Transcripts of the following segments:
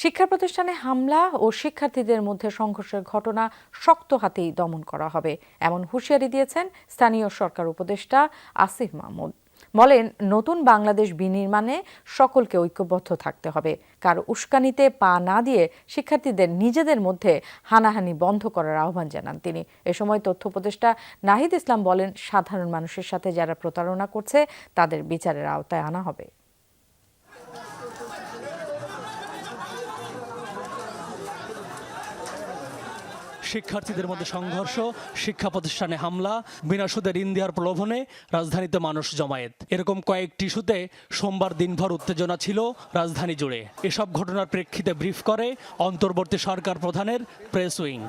শিক্ষা প্রতিষ্ঠানে হামলা ও শিক্ষার্থীদের মধ্যে সংঘর্ষের ঘটনা শক্ত হাতেই দমন করা হবে। এমন হুঁশিয়ারি দিয়েছেন স্থানীয় সরকার উপদেষ্টা আসিফ মাহমুদ। বলেন, নতুন বাংলাদেশ বিনির্মাণে সকলকে ঐক্যবদ্ধ থাকতে হবে। কার উস্কানিতে পা না দিয়ে শিক্ষার্থীদের নিজেদের মধ্যে হানাহানি বন্ধ করার আহ্বান জানান তিনি। এ সময় তথ্য উপদেষ্টা নাহিদ ইসলাম বলেন, সাধারণ মানুষের সাথে যারা প্রতারণা করছে, তাদের বিচারের আওতায় আনা হবে। শিক্ষার্থীদের মধ্যে সংঘর্ষ শিক্ষা প্রতিষ্ঠানে হামলা বিনা সুদে ঋণ দেওয়ার প্রলোভনে রাজধানীতে মানুষ জমায়েত। এরকম কয়েকটি ইস্যুতে সোমবার দিনভর উত্তেজনা ছিল রাজধানী জুড়ে। এসব ঘটনার প্রেক্ষিতে ব্রিফ করে অন্তর্বর্তী সরকার প্রধানের প্রেস উইং।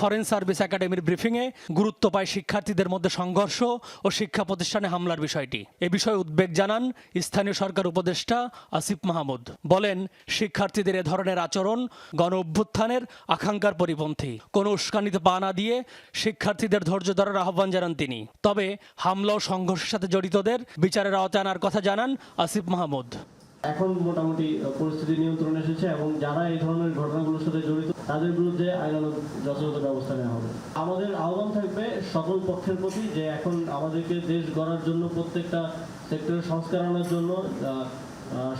ফরেন সার্ভিস একাডেমির ব্রিফিংয়ে গুরুত্ব পায় শিক্ষার্থীদের মধ্যে সংঘর্ষ ও শিক্ষা প্রতিষ্ঠানে হামলার বিষয়টি। এ বিষয়ে উদ্বেগ জানান স্থানীয় সরকার উপদেষ্টা আসিফ মাহমুদ। বলেন শিক্ষার্থীদের এ ধরনের আচরণ গণ অভ্যুত্থানের আকাঙ্ক্ষার পরিপন্থী। কোনো উস্কানিতে পা না দিয়ে শিক্ষার্থীদের ধৈর্য ধরার আহ্বান জানান তিনি। তবে হামলা ও সংঘর্ষের সাথে জড়িতদের বিচারের আওতায় আনার কথা জানান আসিফ মাহমুদ। এখন মোটামুটি পরিস্থিতি নিয়ন্ত্রণে এসেছে এবং যারা এই ধরনের ঘটনাগুলোর সাথে জড়িত, তাদের বিরুদ্ধে আইনানুগ যথাযথ ব্যবস্থা নেওয়া হবে। আমাদের আহ্বান থাকবে সকল পক্ষের প্রতি যে এখন আমাদেরকে দেশ গড়ার জন্য প্রত্যেকটা সেক্টরের সংস্কার আনার জন্য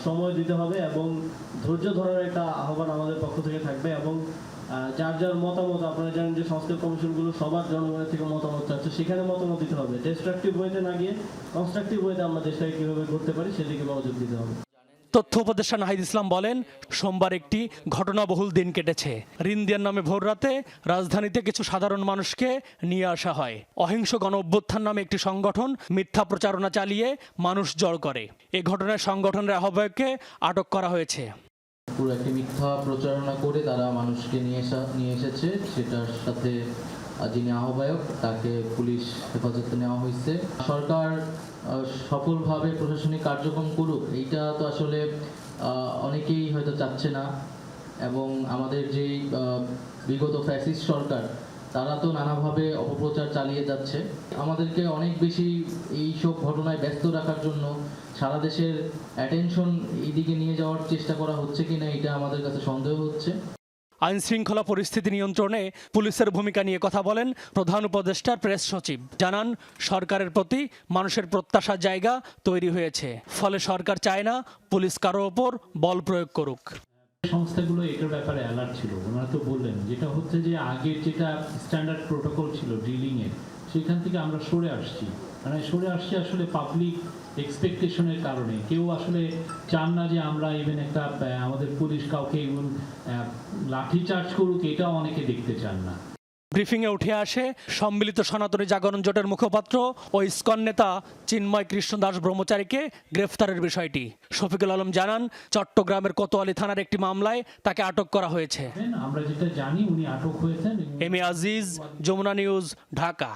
সময় দিতে হবে এবং ধৈর্য ধরার একটা আহ্বান আমাদের পক্ষ থেকে থাকবে এবং যার যার মতামত, আপনারা জানেন যে সংস্কার কমিশনগুলো সবার জনগণের থেকে মতামত চাচ্ছে, সেখানে মতামত দিতে হবে। ডিস্ট্রাকটিভ ওয়েতে না গিয়ে কনস্ট্রাকটিভ ওয়েতে আমরা দেশটাকে কীভাবে করতে পারি, সেদিকে মনোযোগ দিতে হবে। তথ্য উপদেষ্টা নাহিদ ইসলাম বলেন, সোমবার একটি ঘটনাবহুল দিন কেটেছে। ঋণ দেওয়ার নামে ভোর রাতে রাজধানীতে কিছু সাধারণ মানুষকে নিয়ে আসা হয়। অহিংস গণ অভ্যুত্থান নামে একটি সংগঠন মিথ্যা প্রচারণা চালিয়ে মানুষ জড় করে। এ ঘটনায় সংগঠনের আহ্বায়ককে আটক করা হয়েছে। পুরো একটি মিথ্যা প্রচারণা করে তারা মানুষকে নিয়ে নিয়ে এসেছে। সেটার সাথে যিনি আহ্বায়ক, তাকে পুলিশ হেফাজতে নেওয়া হয়েছে। সরকার সফলভাবে প্রশাসনিক কার্যক্রম করুক, এইটা তো আসলে অনেকেই হয়তো চাচ্ছে না। এবং আমাদের যে বিগত ফ্যাসিস্ট সরকার, তারা তো নানাভাবে অপপ্রচার চালিয়ে যাচ্ছে। আমাদেরকে অনেক বেশি এই সব ঘটনায় ব্যস্ত রাখার জন্য সারা দেশের অ্যাটেনশন এইদিকে নিয়ে যাওয়ার চেষ্টা করা হচ্ছে কিনা, এটা আমাদের কাছে সন্দেহ হচ্ছে। আইন শৃঙ্খলা পরিস্থিতি নিয়ন্ত্রণে পুলিশের ভূমিকা নিয়ে কথা বলেন প্রধান উপদেষ্টার প্রেস সচিব। জানান, সরকারের প্রতি মানুষের প্রত্যাশার জায়গা তৈরি হয়েছে। ফলে সরকার চায় না পুলিশ কারও ওপর বল প্রয়োগ করুক। সংস্থাগুলো এটার ব্যাপারে অ্যালার্ট ছিল। ওনারা তো বললেন, যেটা হচ্ছে যে আগের যেটা স্ট্যান্ডার্ড প্রোটোকল ছিল ড্রিলিং এর সেখান থেকে আমরা সরে আসছি। মানে সরে আসছি আসলে পাবলিক এক্সপেকটেশনের কারণে। কেউ আসলে চান না যে আমরা ইভেন একটা আমাদের পুলিশ কাউকে ইভেন লাঠি চার্জ করুক এটাও অনেকে দেখতে চান না। ব্রিফিংয়ে উঠে আসে সম্মিলিত সনাতনী জাগরণ জোটের মুখপাত্র ও ইস্কন নেতা চিন্ময় কৃষ্ণ দাস ব্রহ্মচারীকে গ্রেফতারের বিষয়টি। শফিকুল আলম জানান চট্টগ্রামের কোতোয়ালি থানার একটি মামলায় তাকে আটক করা হয়েছে। আমরা যেটা জানি উনি আটক হয়েছেন। M A Aziz Jamuna news Dhaka.